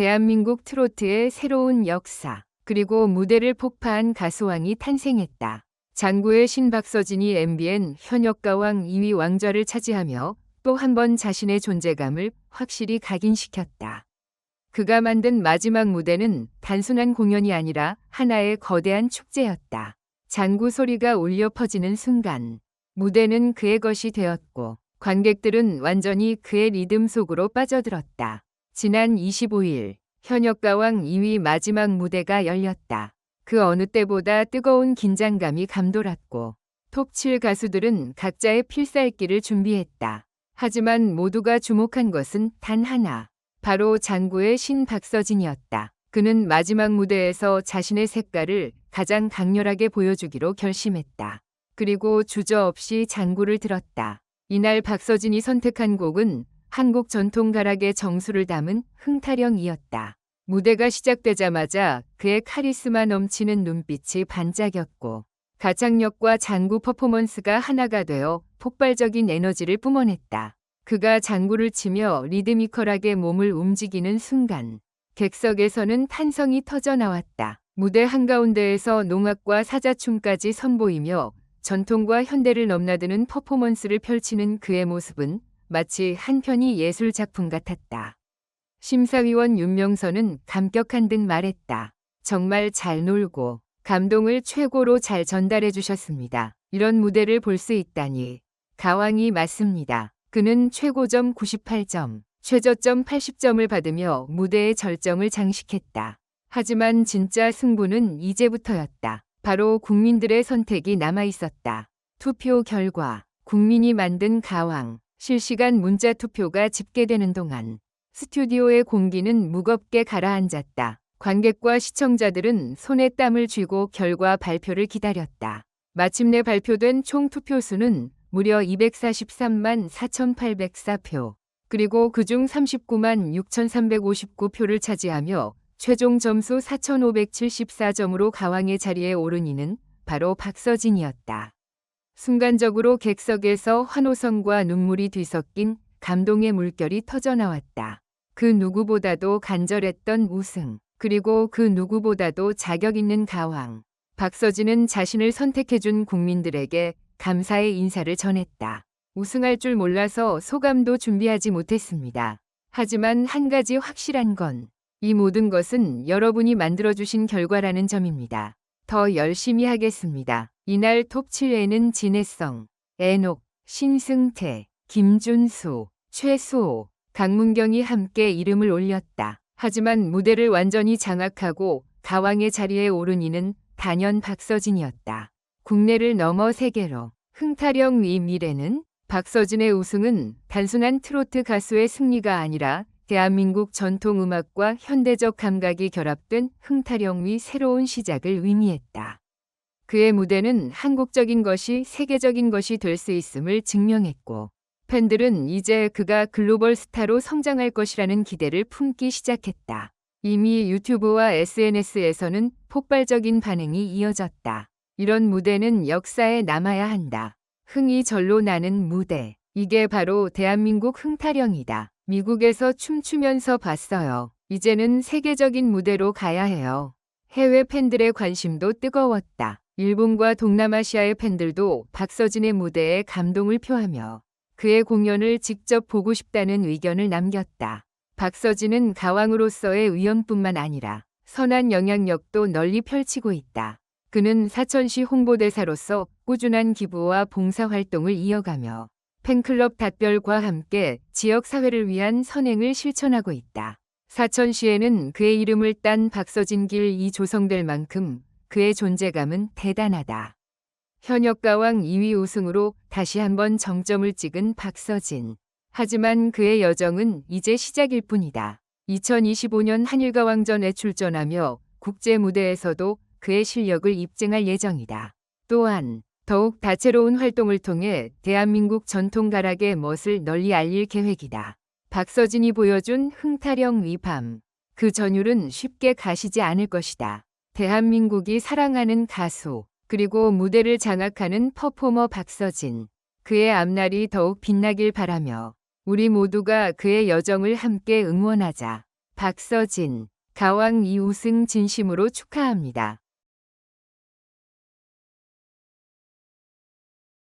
대한민국 트로트의 새로운 역사, 그리고 무대를 폭파한 가수왕이 탄생했다. 장구의 신박서진이 MBN 현역 가왕 2위 왕좌를 차지하며 또 한 번 자신의 존재감을 확실히 각인시켰다. 그가 만든 마지막 무대는 단순한 공연이 아니라 하나의 거대한 축제였다. 장구 소리가 울려 퍼지는 순간 무대는 그의 것이 되었고 관객들은 완전히 그의 리듬 속으로 빠져들었다. 지난 25일 현역가왕 2위 마지막 무대가 열렸다. 그 어느 때보다 뜨거운 긴장감이 감돌았고 톱7 가수들은 각자의 필살기를 준비했다. 하지만 모두가 주목한 것은 단 하나. 바로 장구의 신 박서진이었다. 그는 마지막 무대에서 자신의 색깔을 가장 강렬하게 보여주기로 결심했다. 그리고 주저없이 장구를 들었다. 이날 박서진이 선택한 곡은 한국 전통 가락의 정수를 담은 흥타령이었다. 무대가 시작되자마자 그의 카리스마 넘치는 눈빛이 반짝였고 가창력과 장구 퍼포먼스가 하나가 되어 폭발적인 에너지를 뿜어냈다. 그가 장구를 치며 리드미컬하게 몸을 움직이는 순간 객석에서는 탄성이 터져 나왔다. 무대 한가운데에서 농악과 사자춤까지 선보이며 전통과 현대를 넘나드는 퍼포먼스를 펼치는 그의 모습은 마치 한 편의 예술 작품 같았다. 심사위원 윤명선은 감격한 듯 말했다. 정말 잘 놀고 감동을 최고로 잘 전달해 주셨습니다. 이런 무대를 볼 수 있다니. 가왕이 맞습니다. 그는 최고점 98점, 최저점 80점을 받으며 무대의 절정을 장식했다. 하지만 진짜 승부는 이제부터였다. 바로 국민들의 선택이 남아 있었다. 투표 결과 국민이 만든 가왕 실시간 문자 투표가 집계되는 동안 스튜디오의 공기는 무겁게 가라앉았다. 관객과 시청자들은 손에 땀을 쥐고 결과 발표를 기다렸다. 마침내 발표된 총 투표수는 무려 243만 4,804표, 그리고 그중 39만 6,359표를 차지하며 최종 점수 4,574점으로 가왕의 자리에 오른 이는 바로 박서진이었다. 순간적으로 객석에서 환호성과 눈물이 뒤섞인 감동의 물결이 터져나왔다. 그 누구보다도 간절했던 우승, 그리고 그 누구보다도 자격 있는 가왕. 박서진은 자신을 선택해준 국민들에게 감사의 인사를 전했다. 우승할 줄 몰라서 소감도 준비하지 못했습니다. 하지만 한 가지 확실한 건 이 모든 것은 여러분이 만들어주신 결과라는 점입니다. 더 열심히 하겠습니다. 이날 톱7에는 진해성, 애녹, 신승태, 김준수, 최수호, 강문경이 함께 이름을 올렸다. 하지만 무대를 완전히 장악하고 가왕의 자리에 오른 이는 단연 박서진이었다. 국내를 넘어 세계로 흥타령 위 미래는 박서진의 우승은 단순한 트로트 가수의 승리가 아니라 대한민국 전통음악과 현대적 감각이 결합된 흥타령 위 새로운 시작을 의미했다. 그의 무대는 한국적인 것이 세계적인 것이 될 수 있음을 증명했고 팬들은 이제 그가 글로벌 스타로 성장할 것이라는 기대를 품기 시작했다. 이미 유튜브와 SNS에서는 폭발적인 반응이 이어졌다. 이런 무대는 역사에 남아야 한다. 흥이 절로 나는 무대. 이게 바로 대한민국 흥타령이다. 미국에서 춤추면서 봤어요. 이제는 세계적인 무대로 가야 해요. 해외 팬들의 관심도 뜨거웠다. 일본과 동남아시아의 팬들도 박서진의 무대에 감동을 표하며 그의 공연을 직접 보고 싶다는 의견을 남겼다. 박서진은 가왕으로서의 위엄뿐만 아니라 선한 영향력도 널리 펼치고 있다. 그는 사천시 홍보대사로서 꾸준한 기부와 봉사활동을 이어가며 팬클럽 답별과 함께 지역 사회를 위한 선행을 실천하고 있다. 사천시에는 그의 이름을 딴 박서진 길 이 조성될 만큼 그의 존재감은 대단하다. 현역 가왕 2위 우승으로 다시 한번 정점을 찍은 박서진. 하지만 그의 여정은 이제 시작일 뿐이다. 2025년 한일가왕전에 출전하며 국제 무대에서도 그의 실력을 입증할 예정이다. 또한 더욱 다채로운 활동을 통해 대한민국 전통 가락의 멋을 널리 알릴 계획이다. 박서진이 보여준 흥타령 위밤. 그 전율은 쉽게 가시지 않을 것이다. 대한민국이 사랑하는 가수, 그리고 무대를 장악하는 퍼포머 박서진. 그의 앞날이 더욱 빛나길 바라며 우리 모두가 그의 여정을 함께 응원하자. 박서진, 가왕 2우승 진심으로 축하합니다.